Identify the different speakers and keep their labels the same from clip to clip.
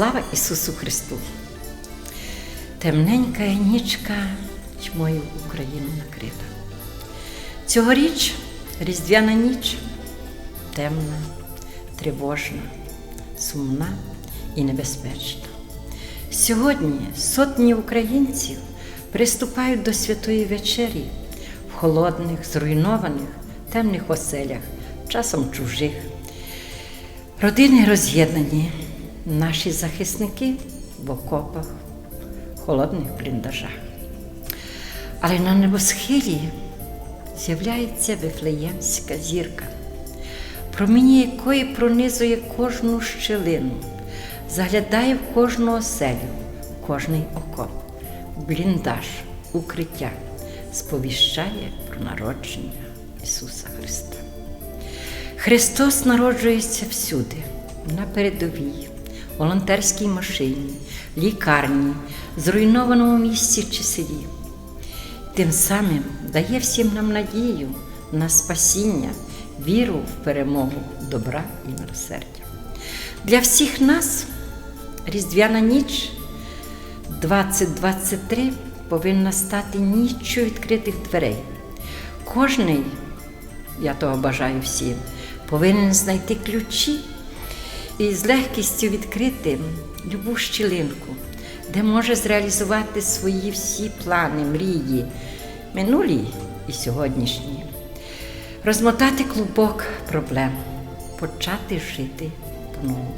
Speaker 1: Слава Ісусу Христу! Темненька нічка тьмою Україну накрита. Цьогоріч різдвяна ніч темна, тривожна, сумна і небезпечна. Сьогодні сотні українців приступають до святої вечері в холодних, зруйнованих, темних оселях, часом чужих. Родини роз'єднані, наші захисники в окопах, холодних бліндажах. Але на небосхилі з'являється вифлеємська зірка, проміння якої пронизує кожну щелину, заглядає в кожну оселю, кожний окоп, бліндаж, укриття, сповіщає про народження Ісуса Христа. Христос народжується всюди, на передовій, волонтерській машині, лікарні, зруйнованому місці чи селі. Тим самим дає всім нам надію на спасіння, віру в перемогу добра і милосердя. Для всіх нас Різдвяна ніч 2023 повинна стати ніччю відкритих дверей. Кожний, я того бажаю всім, повинен знайти ключі і з легкістю відкрити любу щілинку, де може зреалізувати свої всі плани, мрії, минулі і сьогоднішні, розмотати клубок проблем, почати жити по-новому,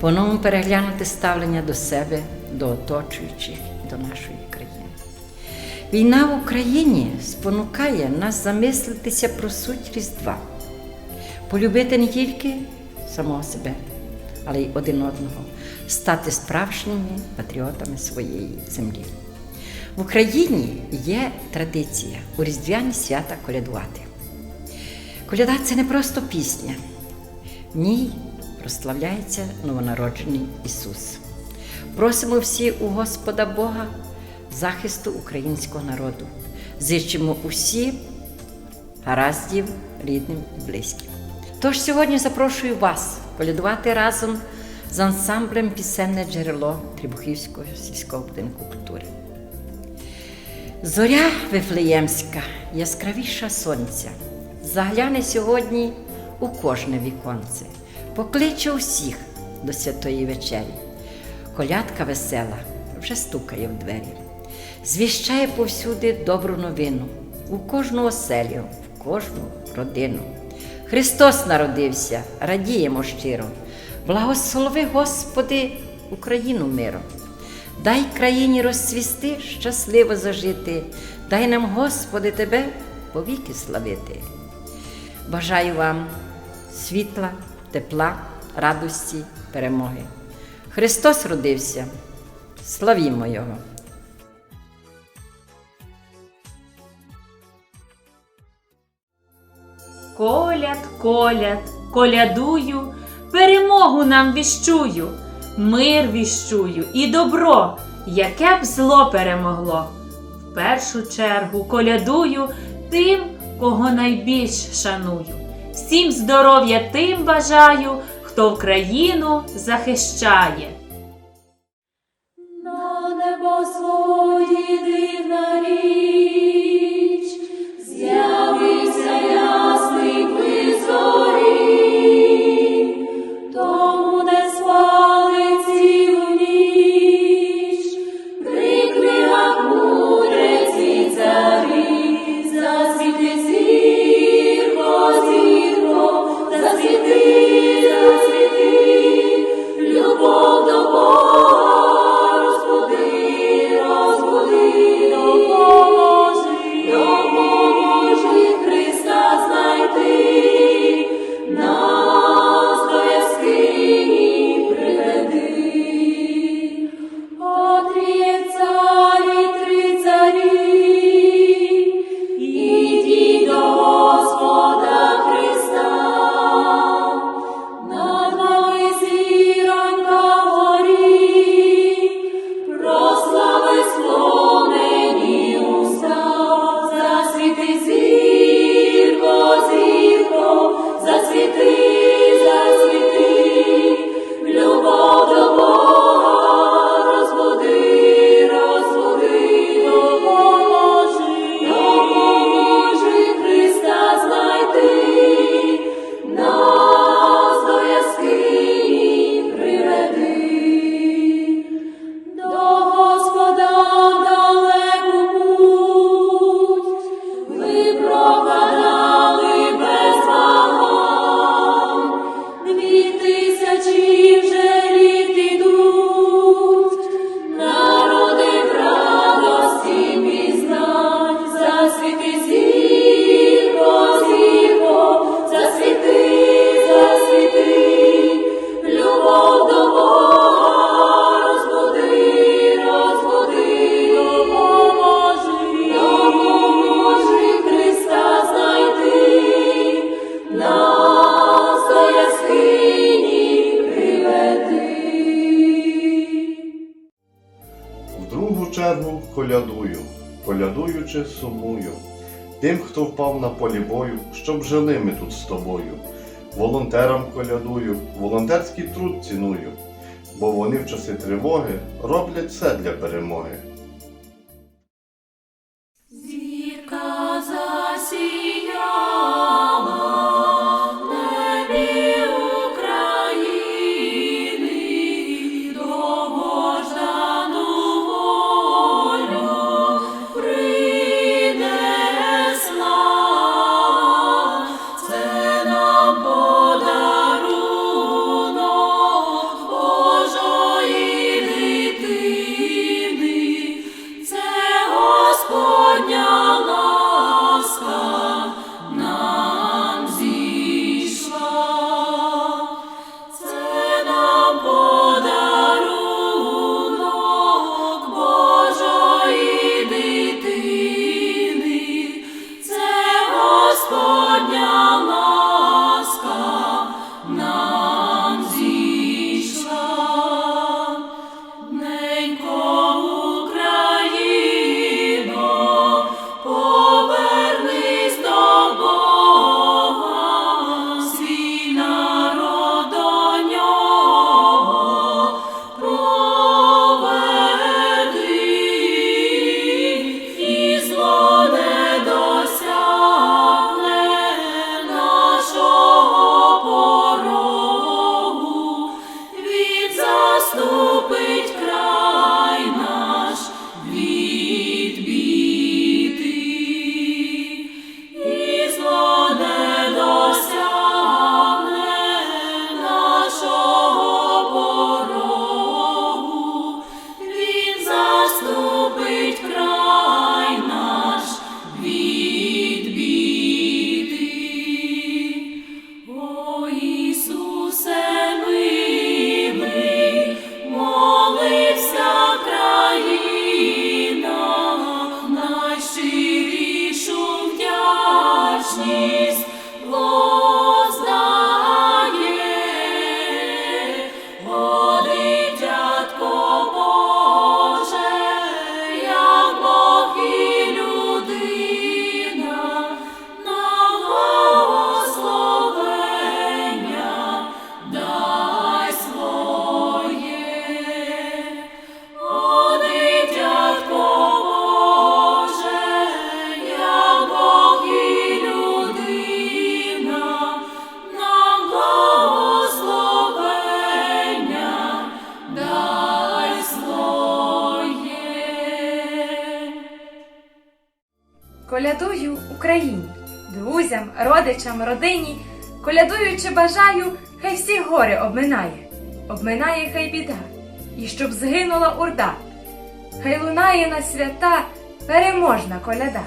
Speaker 1: по-новому переглянути ставлення до себе, до оточуючих, до нашої країни. Війна в Україні спонукає нас замислитися про суть Різдва, полюбити не тільки самого себе, але й один одного, стати справжніми патріотами своєї землі. В Україні є традиція у різдвяні свята колядувати. Коляда це не просто пісня, в ній прославляється новонароджений Ісус. Просимо всі у Господа Бога захисту українського народу. Зичимо усі гараздів рідним і близьким. Тож сьогодні запрошую вас колядувати разом з ансамблем Пісенне джерело Трибухівського сільського будинку культури. Зоря Вифлеємська, яскравіша сонця, загляне сьогодні у кожне віконце, покличе усіх до святої вечері. Колядка весела вже стукає в двері, звіщає повсюди добру новину, у кожну оселю, в кожну родину. Христос народився, радіємо щиро, благослови, Господи, Україну миром. Дай країні розцвісти, щасливо зажити, дай нам, Господи, Тебе повіки славити. Бажаю вам світла, тепла, радості, перемоги. Христос родився, славімо Його!
Speaker 2: Коляд, коляд, колядую, перемогу нам віщую, мир віщую і добро, яке б зло перемогло. В першу чергу колядую тим, кого найбільш шаную. Всім здоров'я тим бажаю, хто в країну захищає.
Speaker 3: болюче сумую, тим, хто впав на полі бою, щоб жили ми тут з тобою. Волонтерам колядую, волонтерський труд ціную, бо вони в часи тривоги роблять все для перемоги.
Speaker 4: колядую Україні, друзям, родичам, родині, колядуючи, бажаю, хай всі гори обминає, обминає хай біда, і щоб згинула урда, хай лунає на свята переможна коляда.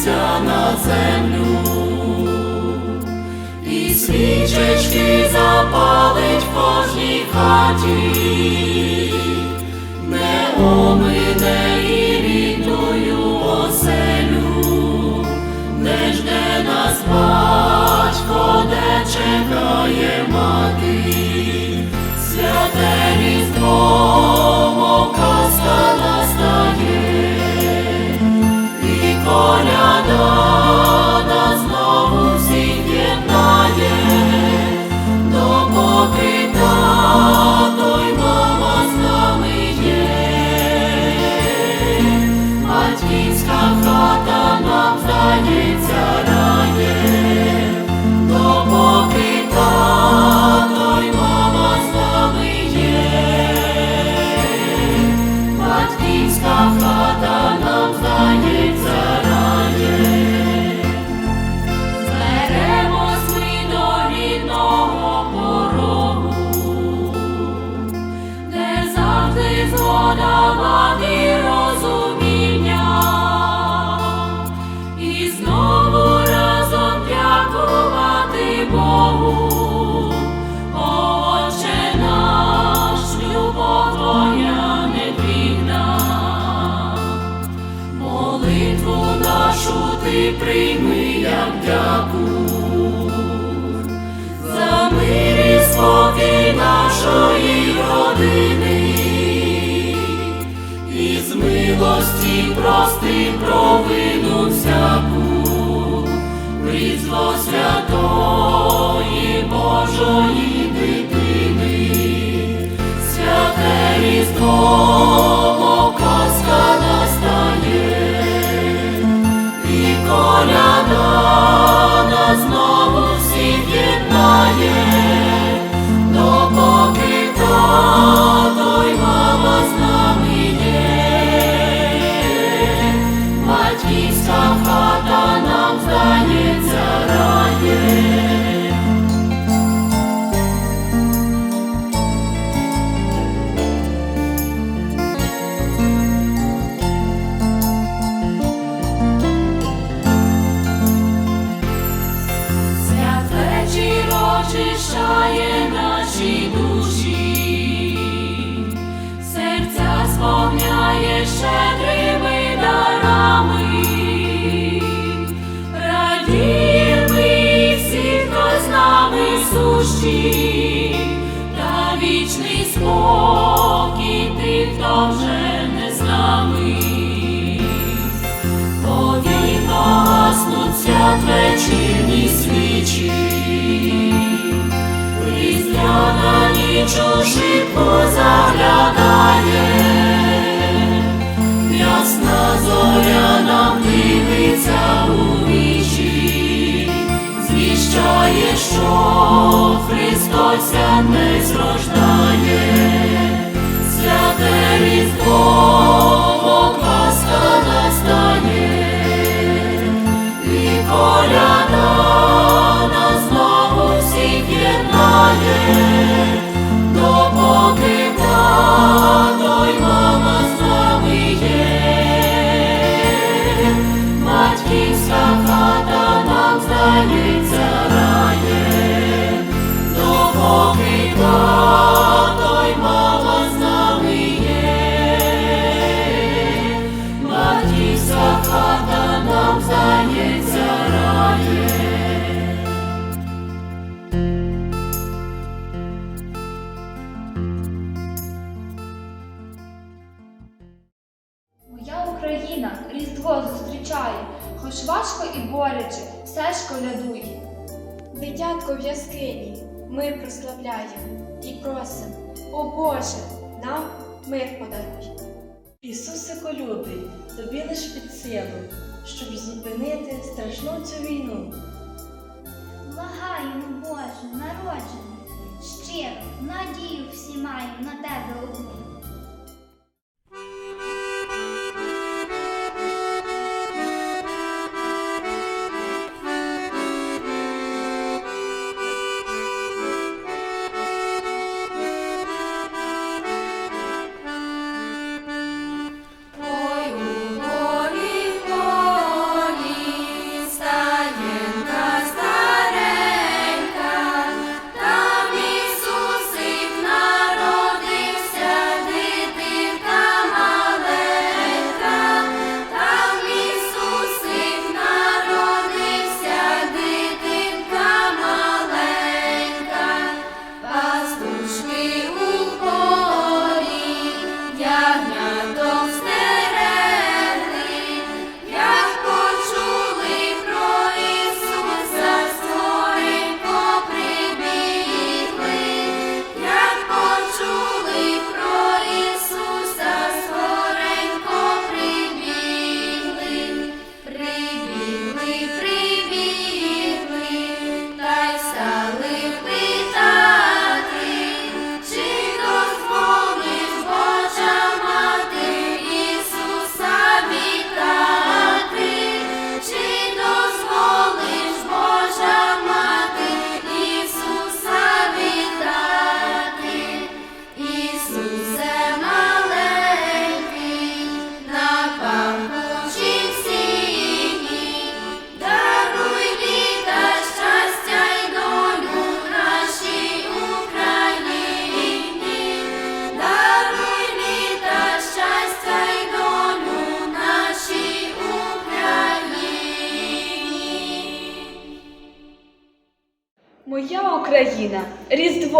Speaker 5: спустився на землю, і свічечки запалить в кожній хаті, не омине.
Speaker 3: батьківська хата нам здається. За мир і нашої родини, і з милості прости провину всяку, різдво святої Божої дитини, святе різдво, різдвяна позаглядає, заглядає, ясна зоря нам дивиться у вічі, звіщає, що Христос не зрождає, святе різдво,
Speaker 6: Україна Різдво зустрічає, хоч важко і боляче, все ж колядує. Дитятко в яскині ми прославляємо і просимо, о Боже, нам мир подаруй.
Speaker 7: Ісусе любий, тобі лиш під силу, щоб зупинити страшну цю війну.
Speaker 8: Благаємо, Боже, народжений, щиро, надію всі маємо на тебе одну.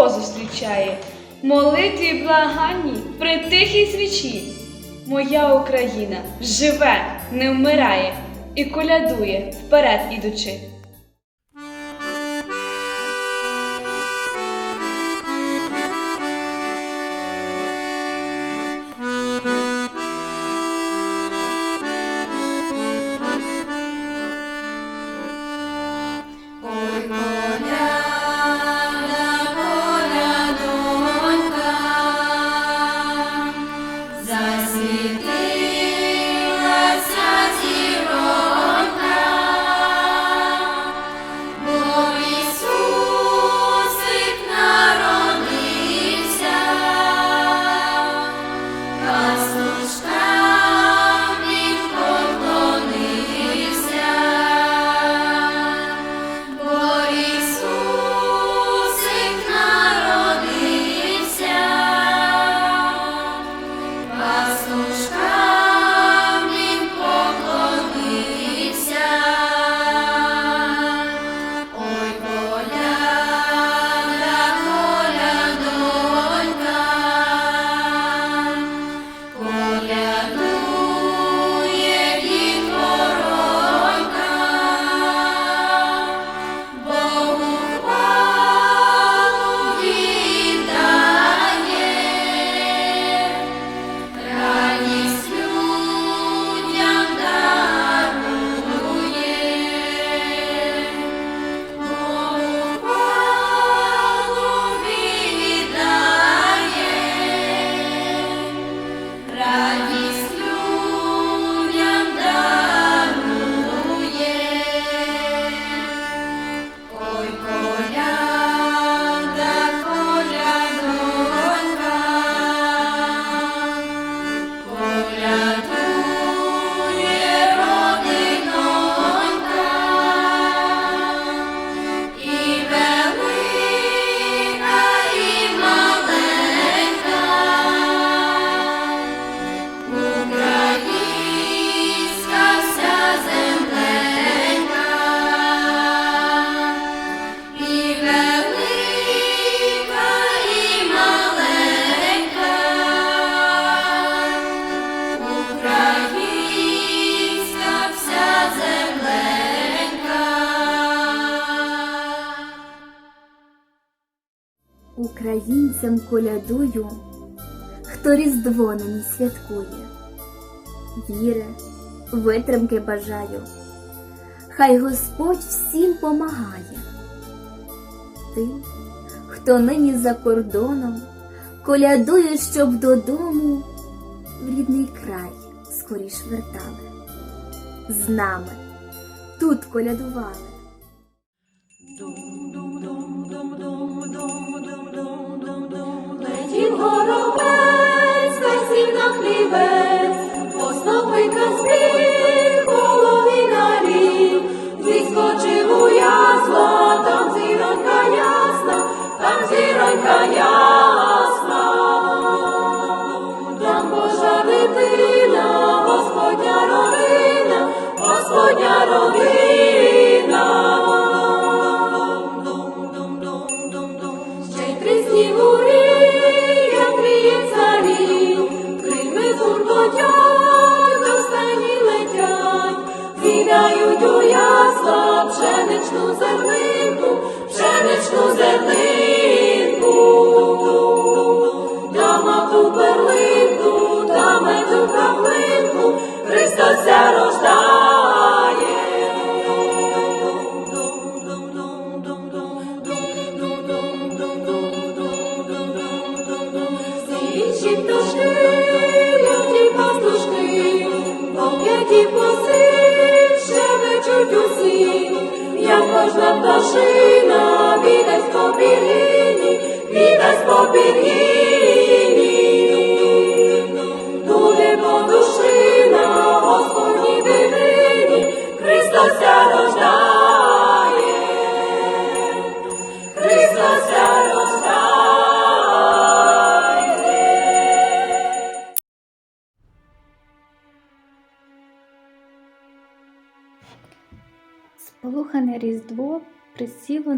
Speaker 3: Різдво зустрічає, молитві благанні при тихій свічі. Моя Україна живе, не вмирає і колядує вперед ідучи.
Speaker 9: Колядую, хто різдво нині святкує. Віри, витримки бажаю, хай Господь всім помагає. Тим, хто нині за кордоном, колядує, щоб додому в рідний край скоріш вертали. З нами тут колядували.
Speaker 10: Горобець, сів на хлібець, постопика спів, голові на рів, зіскочив у ясла, там зіронька ясна, там зіронька ясна, там Божа дитина, Господня родина, Господня родина.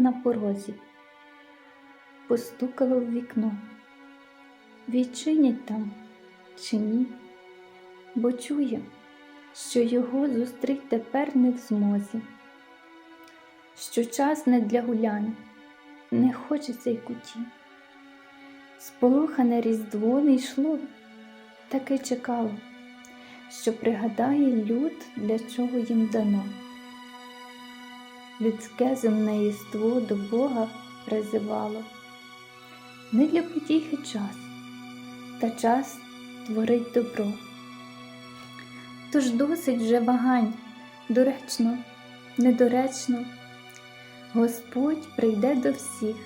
Speaker 9: На порозі.
Speaker 10: постукало в вікно. Відчинять там чи ні, бо чує, що його зустріть тепер не в змозі, що час не для гулянь, не хочеться й куті. Сполохане різдво не йшло, таки чекало, що пригадає люд, для чого їм дано. Людське земне єство до Бога призивало. Не для потіхи час, та час творить добро. Тож досить вже вагань, доречно, недоречно. Господь прийде до всіх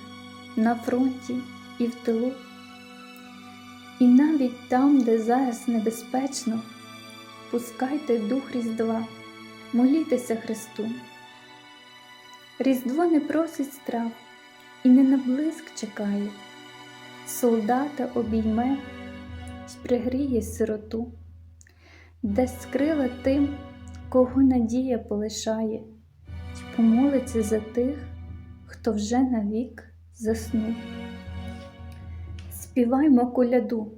Speaker 10: на фронті і в тилу. І навіть там, де зараз небезпечно, пускайте дух Різдва, молітеся Христу. Різдво не просить страв і не на блиск чекає, солдата обійме й пригріє сироту, дасть крила тим, кого надія полишає, й помолиться за тих, хто вже навік заснув. Співаймо коляду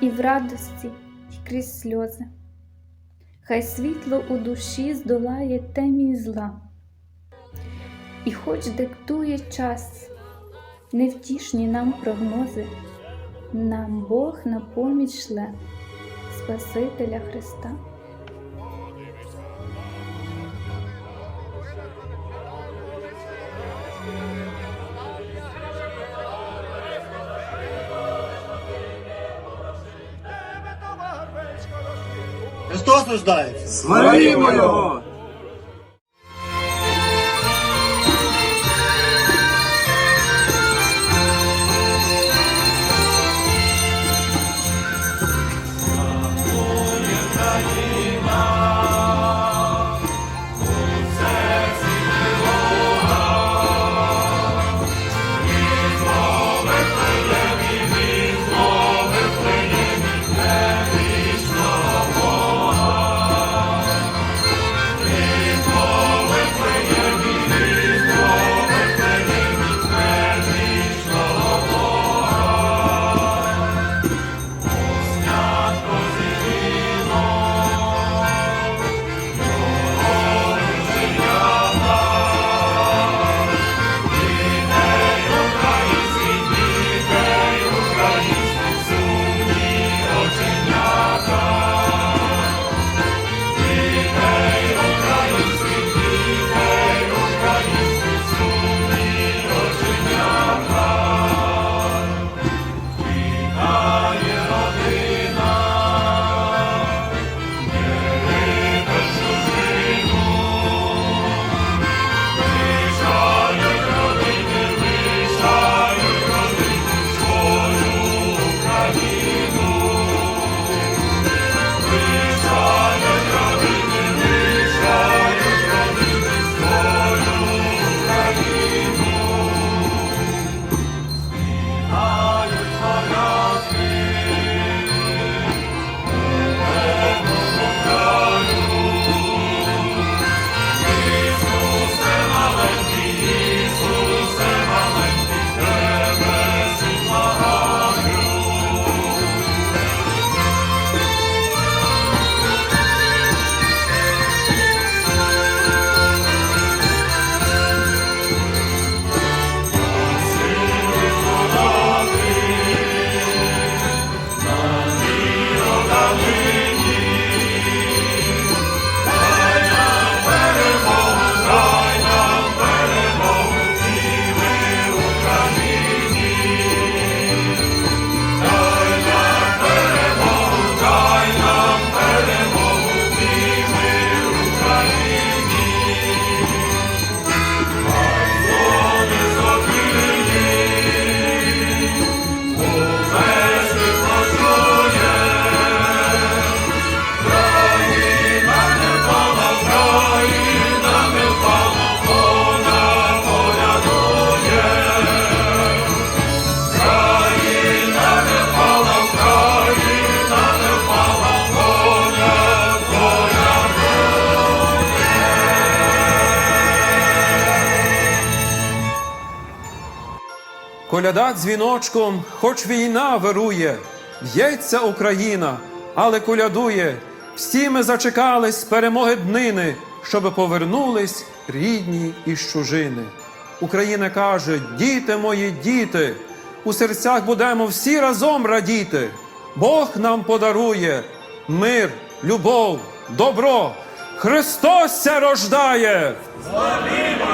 Speaker 10: і в радості, і крізь сльози. Хай світло у душі здолає темінь зла. І хоч диктує час, невтішні нам прогнози, нам Бог на поміч шле Спасителя Христа.
Speaker 11: Христос рождається!
Speaker 3: Славімо Його!
Speaker 12: Коляда дзвіночком, хоч війна вирує, б'ється Україна, але колядує. Всі ми зачекались перемоги днини, щоби повернулись рідні із чужини. Україна каже: діти мої, діти, у серцях будемо всі разом радіти. Бог нам подарує мир, любов, добро. Христос ся рождає!
Speaker 3: Славі